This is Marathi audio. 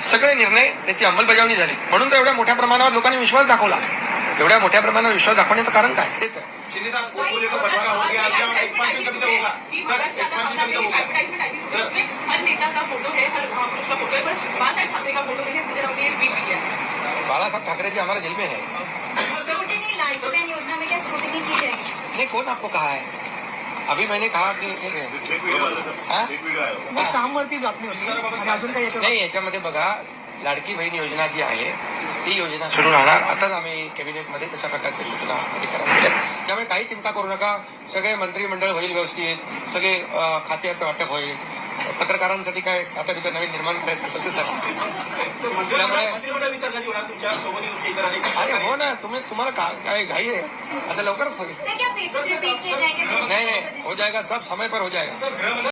सगळे निर्णय त्याची अंमलबजावणी झाली म्हणून तर एवढ्या मोठ्या प्रमाणावर लोकांनी विश्वास दाखवला एवढ्या मोठ्या प्रमाणावर विश्वास दाखवण्याचं कारण काय तेच आहे हो है है बाळासाहेब ठाकरे है है जी हमारे दिल में है स्क्रूटिनी लाडकी बहन योजना में क्या स्क्रूटिनी की जाएगी नहीं कौन आपको कहा है अभी मैंने कहा कि सामवरती बातमी होती आणि अजून काही याच्यावर नाही याच्यामध्ये बघा लाडकी बहीण योजना जी आहे ती योजना सुरू राहणार. आताच आम्ही कॅबिनेटमध्ये तशा प्रकारच्या सूचना अधिकाऱ्यांना दिल्या. त्यामुळे काही चिंता करू नका. सगळे मंत्रिमंडळ होईल व्यवस्थित. सगळे अं, खात्याचं वाटप होईल. पत्रकारांसाठी काय खाता बिता नवीन निर्माण करायचं असेल तर सगळं त्यामुळे अरे हो ना तुम्ही तुम्हाला का- काय घाई आहे? आता लवकरच होईल. सर क्या फेसेस रिपीट किए जाएंगे नहीं नहीं. जाएगा सब समय पर हो जाएगा।